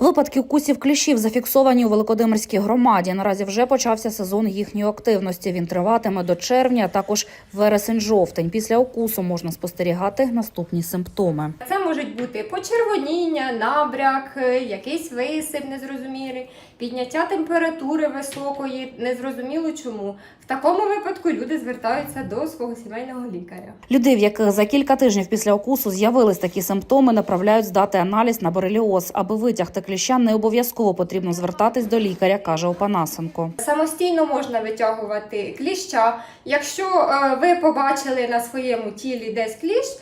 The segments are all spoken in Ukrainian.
Випадки укусів кліщів зафіксовані у Великодимирській громаді. Наразі вже почався сезон їхньої активності. Він триватиме до червня, а також вересень-жовтень. Після укусу можна спостерігати наступні симптоми. Можуть бути почервоніння, набряк, е, якийсь висип незрозумілий, підняття температури високої, незрозуміло чому. В такому випадку люди звертаються до свого сімейного лікаря. Людей, в яких за кілька тижнів після укусу з'явились такі симптоми, направляють здати аналіз на бореліоз. Аби витягти кліща, не обов'язково потрібно звертатись до лікаря, каже Опанасенко. Самостійно можна витягувати кліща. Якщо е, ви побачили на своєму тілі десь кліщ,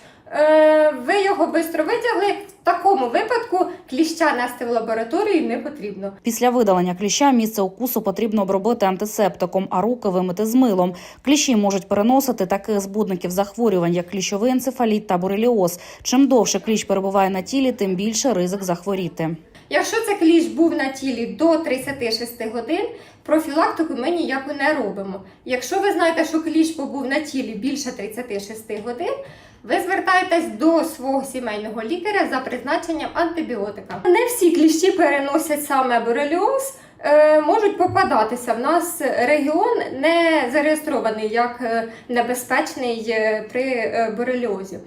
ви його швидко витягли. В такому випадку кліща нести в лабораторію не потрібно. Після видалення кліща місце укусу потрібно обробити антисептиком, а руки вимити з милом. Кліщі можуть переносити таких збудників захворювань, як кліщовий енцефаліт та бореліоз. Чим довше кліщ перебуває на тілі, тим більше ризик захворіти. Якщо це кліщ був на тілі до 36 годин, профілактику ми ніяку не робимо. Якщо ви знаєте, що кліщ побув на тілі більше 36 годин, ви звертаєтесь до свого сімейного лікаря за призначенням антибіотика. Не всі кліщі переносять саме бореліоз. е, Можуть попадатися. В нас регіон не зареєстрований як е, небезпечний е, при бореліозі.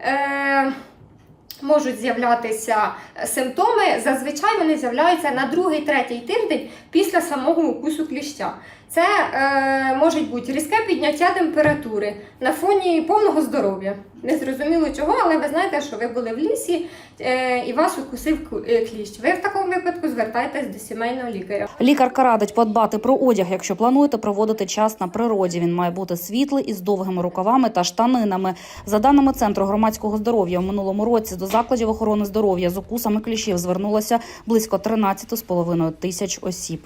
Е, можуть з'являтися симптоми. Зазвичай вони з'являються на другий, третій тиждень після самого укусу кліща. Це е, може бути різке підняття температури на фоні повного здоров'я. Не зрозуміло чого, але ви знаєте, що ви були в лісі е, і вас укусив е, кліщ. Ви в такому випадку звертаєтесь до сімейного лікаря. Лікарка радить подбати про одяг, якщо плануєте проводити час на природі. Він має бути світлий із довгими рукавами та штанинами. За даними центру громадського здоров'я, у минулому році до закладів охорони здоров'я з укусами кліщів звернулося близько 13,5 тисяч осіб.